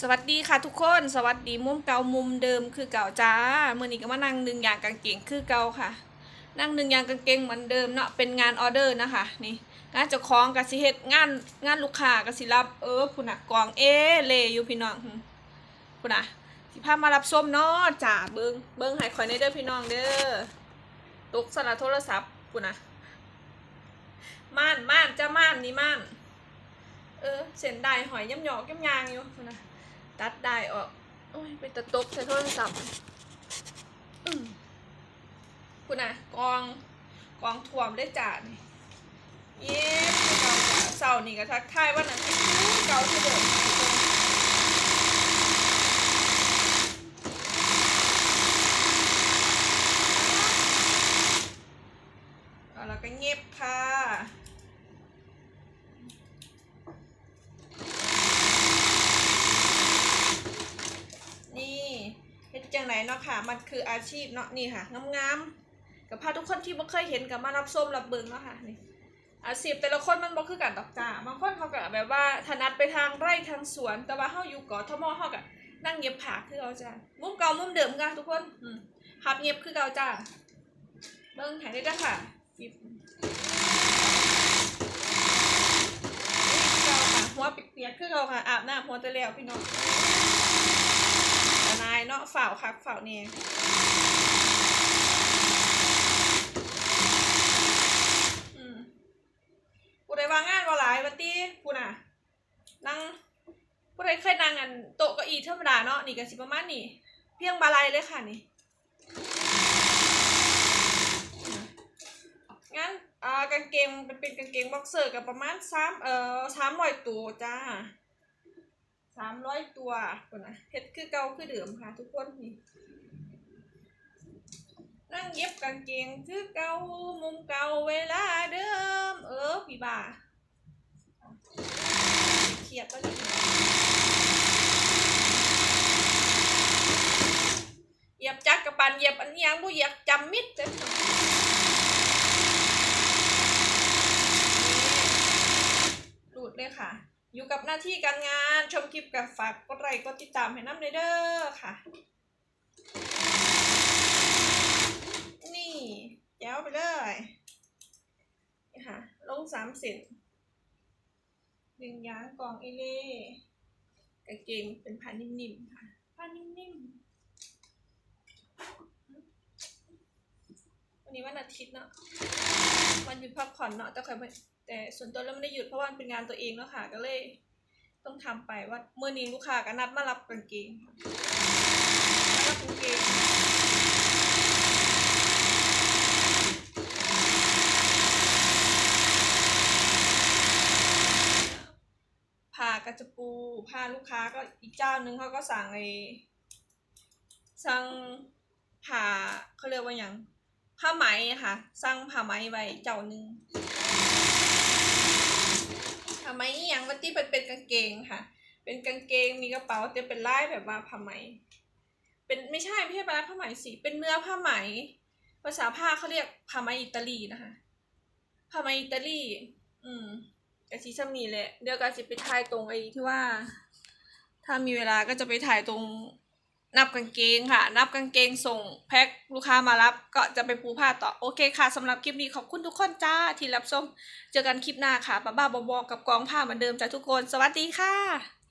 สวัสดีค่ะทุกคน สวัสดีมุมเก่ามุมเดิมคือเก่าจ้าเมื่อนี้ก็มานั่งหนึ่งอย่างกางเกงคือเก่าค่ะ นั่งหนึ่งอย่างกางเกงเหมือนเดิมเนาะเป็นงานออเดอร์นะคะ นี่งานเจ้าของกับสิเฮ็ดงานงานลูกค้ากับสิรับเออพุ่นน่ะกองเอเลอยู่พี่น้องหึพุ่นน่ะสิพามารับส้มเนาะจ้าเบิงเบิงให้ข่อยในเด้อพี่น้องเด้อตกสนะโทรศัพท์พุ่นน่ะม่านม่านจ้าม่านนี่ม่านเออเส้นได้หอยย่ำหยอกย่ำยางอยู่พุ่นน่ะ ตัดได้ออกโอ้ยไปตะตบใส่โทรศัพท์คุณน่ะกองกองถ่วมได้จ่านี่เย้พี่น้าเสาร์นี่ก็ทักทายว่านั่นเก่าที่เดิมเอาแล้วก็เงียบค่ะ นี่ เฮ็ดจังไหนเนาะค่ะ มันคืออาชีพเนาะนี่ค่ะงามๆกับพาทุกคนที่บ่เคยเห็นกับมารับส้มรับเบิงเนาะค่ะนี่อาชีพแต่ละคนมันบ่คือกันดอกจ้าบางคนเขาก็แบบว่าถนัดไปทางไร่ทางสวน แต่ว่าเฮาอยู่กาะทมเฮาก็นั่งเงียบผากคือเก่าจ้ามุมเก่ามุมเดิมกันทุกคนหับเงียบคือเก่าจ้าเบิ่งให้ได้ด้อค่ะปิดนี่คือเก่าค่ะหัวเปียกๆคือเก่าค่ะอาบน้ำหัวต่แล้วพี่น้อง นายเนาะฝ่าวคักฝ่าวเนี่ยอืมกูได้วางงานว่าหลายวันตีกูน่ะ นั่งกูได้เคยนั่งอันโต๊ะเก้าอี้ธรรมดาเนาะนี่ก็สิประมาณนี้เพียงบาลัยเลยค่ะนี่งั้นอ่ากางเกงเป็นเป็นกางเกงบ็อกเซอร์กับประมาณสามเอ่อสามร้อยตัวจ้า สามร้อยตัวก่อนนะเฮ็ดคือเก่าคือเดิมค่ะ ทุกคนนี่นั่งเย็บกางเกงคือเก่ามุมเก่าเวลาเดิม เออพี่บ่าเครียดก็จะเหยียบจักกับปันเหยียบอันยังบ่เหยียบจำมิดเลยหลุดเลยค่ะ อยู่กับหน้าที่การงานชมคลิปกับฝากกดไลค์กดติดตามให้น้ำเลยเด้อค่ะ นี่แจ้วไปเลยนี่ค่ะ ลงสามสินดึงยางกองเอเล่กางเกงเป็นผ้านิ่มๆค่ะผ้านิ่มๆ นี้วันอาทิตย์เนาะวันหยุดพักผ่อนเนาะแต่ใครแต่ส่วนตัวแล้วไม่ได้หยุดเพราะว่ามันเป็นงานตัวเองแล้วค่ะก็เลย ต้องทำไปว่าเมื่อนี้ลูกค้าก็นัดมารับกางเกงมารับกางเกงผ้ากระจปูผ้าลูกค้าก็อีกเจ้านึงเขาก็สั่งไอ้สั่งผ้าเขาเรียกว่าอย่าง ผ้าไหมค่ะสั่งผ้าไหมไว้เจ้าหนึ่งผ้าไหมอย่างว่าที่เป็นเป็นกางเกงค่ะ เป็นกางเกงมีกระเป๋าแต่เป็นลายแบบว่าผ้าไหม เป็นไม่ใช่ไม่ใช่ลายผ้าไหมสิเป็นเนื้อผ้าไหม ภาษาผ้าเขาเรียกผ้าไหมอิตาลีนะคะผ้าไหมอิตาลี อืมกะชิซัมนีแหละเดี๋ยวกะชิไปถ่ายตรงไอ้ที่ว่า ถ้ามีเวลาก็จะไปถ่ายตรง นับกางเกงค่ะ นับกางเกงส่งแพ็คลูกค้ามารับ ก็จะไปปูผ้าต่อ โอเคค่ะสำหรับคลิปนี้ขอบคุณทุกคนจ้าที่รับชมเจอกันคลิปหน้าค่ะป้าบ้าบอๆกับกองผ้าเหมือนเดิมจ้าทุกคน สวัสดีค่ะ